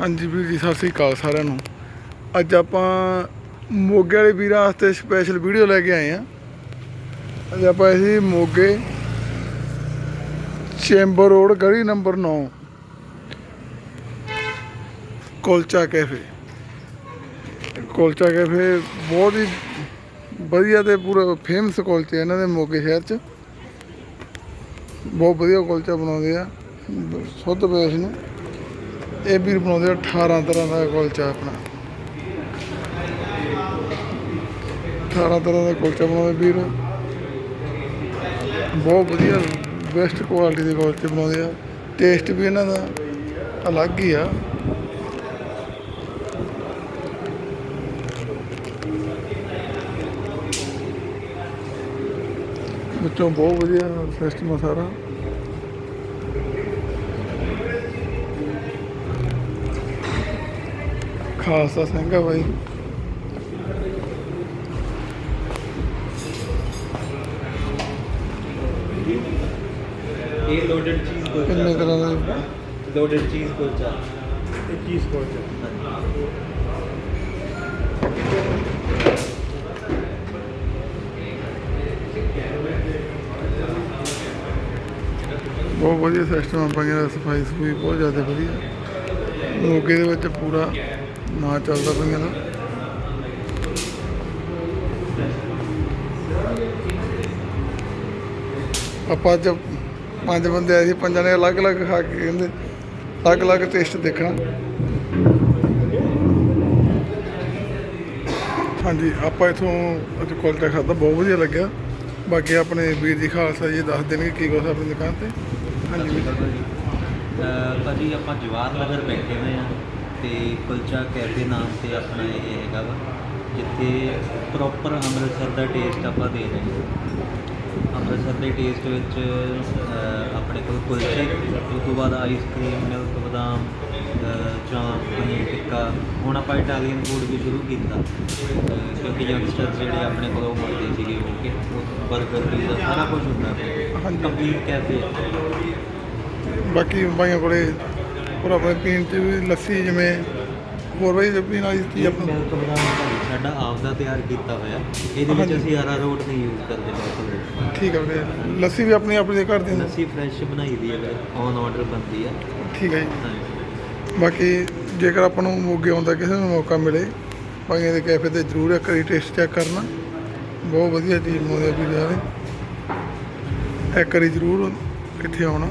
ਹਾਂਜੀ ਵੀਰ ਜੀ, ਸਤਿ ਸ੍ਰੀ ਅਕਾਲ ਸਾਰਿਆਂ ਨੂੰ। ਅੱਜ ਆਪਾਂ ਮੋਗੇ ਵਾਲੇ ਵੀਰਾਂ ਵਾਸਤੇ ਸਪੈਸ਼ਲ ਵੀਡੀਓ ਲੈ ਕੇ ਆਏ ਆ ਅੱਜ ਆਪਾਂ ਅਸੀਂ ਮੋਗੇ ਚੈਂਬਰ ਰੋਡ ਗਲੀ number 9 Kulcha cafe Kulcha cafe ਬਹੁਤ ਹੀ ਵਧੀਆ ਤੇ ਪੂਰਾ ਫੇਮਸ ਕੁਲਚੇ ਇਹਨਾਂ ਦੇ ਮੋਗੇ ਸ਼ਹਿਰ 'ਚ। ਬਹੁਤ ਵਧੀਆ ਕੁਲਚਾ ਬਣਾਉਂਦੇ ਆ। ਸੁੱਧ ਬੇਸ ਨੂੰ। ਇਹ ਵੀਰ ਬਣਾਉਂਦੇ ਆ 18 ਤਰ੍ਹਾਂ ਦਾ ਕੁਲਚਾ ਆਪਣਾ। 18 ਤਰ੍ਹਾਂ ਦਾ ਕੁਲਚਾ ਬਣਾਉਂਦੇ ਵੀਰ। ਬਹੁਤ ਵਧੀਆ ਬੈਸਟ ਕੁਆਲਿਟੀ ਦੇ ਕੁਲਚੇ ਬਣਾਉਂਦੇ ਆ। ਟੇਸਟ ਵੀ ਇਹਨਾਂ ਦਾ ਅਲੱਗ ਹੀ ਆ। ਵਿੱਚੋਂ ਬਹੁਤ ਵਧੀਆ ਸਿਸਟਮ ਆ ਸਾਰਾ। ਖਾਲਸਾ ਸਿੰਘ ਆ ਬਾਈ। ਇਹ ਲੋਡਡ ਚੀਜ਼ ਕਿੰਨੇ ਕੁਲਚਾ ਤਰ੍ਹਾਂ ਦੇ? ਲੋਡਡ ਚੀਜ਼ ਕੁਲਚਾ ਇਹ ਚੀਜ਼ ਕੁਲਚਾ ਬਹੁਤ ਵਧੀਆ ਸਿਸਟਮ ਆ ਪਾਈਆਂ ਸਫ਼ਾਈ ਸਫੂਈ ਬਹੁਤ ਜ਼ਿਆਦਾ ਵਧੀਆ। ਮੋਗੇ ਦੇ ਵਿੱਚ ਪੂਰਾ ਨਾਂ ਚੱਲਦਾ ਪਈਆਂ ਦਾ ਆਪਾਂ ਅੱਜ ਪੰਜ ਬੰਦੇ ਆਏ ਸੀ, ਪੰਜਾਂ ਨੇ ਅਲੱਗ-ਅਲੱਗ ਖਾ ਕੇ ਕਹਿੰਦੇ, ਅਲੱਗ-ਅਲੱਗ ਟੇਸਟ ਦੇਖਣਾ। ਹਾਂਜੀ, ਆਪਾਂ ਇਥੋਂ ਅੱਜ ਕੁਲਚਾ ਖਾਦਾ ਬਹੁਤ ਵਧੀਆ ਲੱਗਿਆ। ਬਾਕੀ ਆਪਣੇ ਵੀਰ ਜੀ ਖਾਲਸਾ ਜੀ ਦੱਸ ਦੇਣਗੇ ਕੀ ਕੁਛ ਆ ਆਪਣੀ ਦੁਕਾਨ ਤੇ। ਹਾਂਜੀ। ਭਾਜੀ, ਆਪਾਂ ਜਵਾਹਰ ਨਗਰ ਬੈਠੇ ਹੋਏ ਆ ਤੇ ਕੁਲਚਾ ਕੈਫੇ ਨਾਮ ਤੇ ਆਪਣਾ ਇਹ ਹੈਗਾ ਵਾ ਜਿੱਥੇ ਪ੍ਰੋਪਰ ਅੰਮ੍ਰਿਤਸਰ ਦਾ ਟੇਸਟ ਆਪਾਂ ਦੇ ਰਹੇ ਹਾਂ। ਅੰਮ੍ਰਿਤਸਰ ਦੇ ਟੇਸਟ ਵਿੱਚ ਆਪਣੇ ਕੋਲ ਕੁਲਚੇ ਉਸ ਤੋਂ ਬਾਅਦ ਆਈਸਕ੍ਰੀਮ ਮਿਲਕ ਬਦਾਮ ਚਾਂਪ ਪਨੀਰ ਟਿੱਕਾ। ਹੁਣ ਆਪਾਂ ਇਟਾਲੀਅਨ ਫੂਡ ਵੀ ਸ਼ੁਰੂ ਕੀਤਾ ਕਿਉਂਕਿ ਯੰਗਸਟਰ ਜਿਹੜੇ ਆਪਣੇ ਕੋਲ ਉਹ ਮੰਗਦੇ ਸੀਗੇ ਉਹ ਕਿ ਬਰਗਰ ਪੀਜ਼ਾ ਸਾਰਾ ਕੁਝ ਹੁੰਦਾ ਹਾਂਜੀ। ਕੰਪਲੀਟ ਕੈਫੇ ਹੈ ਬਾਕੀ ਬਾਈਆਂ ਕੋਲੇ ਹੋਰ ਆਪਣੇ ਪੀਣ ਚ ਵੀ ਲੱਸੀ ਜਿਵੇਂ ਹੋਰ ਬਾਈ ਜੇ ਪੀਣ ਵਾਲੀ ਚੀਜ਼ ਮਿਲਕ ਭਾਜੀ ਸਾਡਾ ਆਪ ਦਾ ਤਿਆਰ ਕੀਤਾ ਹੋਇਆ। ਇਹਦੇ ਵਿੱਚ। ਅਸੀਂ ਆਰਾ ਰੋਟ ਨਹੀਂ ਯੂਜ਼ ਕਰਦੇ ਬਿਲਕੁਲ। ਠੀਕ ਹੈ ਵੀਰੇ। ਲੱਸੀ ਵੀ ਆਪਣੀ ਆਪਣੀ ਦੇ ਘਰ ਦੀ। ਲੱਸੀ ਫਰੈਸ਼ ਬਣਾਈ ਦੀ ਹੈ ਔਨ ਆਰਡਰ ਬਣਦੀ ਹੈ। ਠੀਕ ਹੈ ਜੀ। ਬਾਕੀ ਜੇਕਰ ਆਪਾਂ ਨੂੰ ਮੋਗੇ ਆਉਂਦਾ ਕਿਸੇ ਨੂੰ ਮੌਕਾ ਮਿਲੇ ਬਾਈਆਂ ਦੇ ਕੈਫੇ ਤੇ ਜ਼ਰੂਰ ਇੱਕ ਵਾਰੀ ਟੇਸਟ ਚੈੱਕ ਕਰਨਾ। ਬਹੁਤ ਵਧੀਆ ਚੀਜ਼ ਬਣਾਉਂਦੇ ਆ ਵੀਰ ਸਾਰੇ ਇੱਕ ਵਾਰੀ ਜ਼ਰੂਰ ਇੱਥੇ ਆਉਣਾ।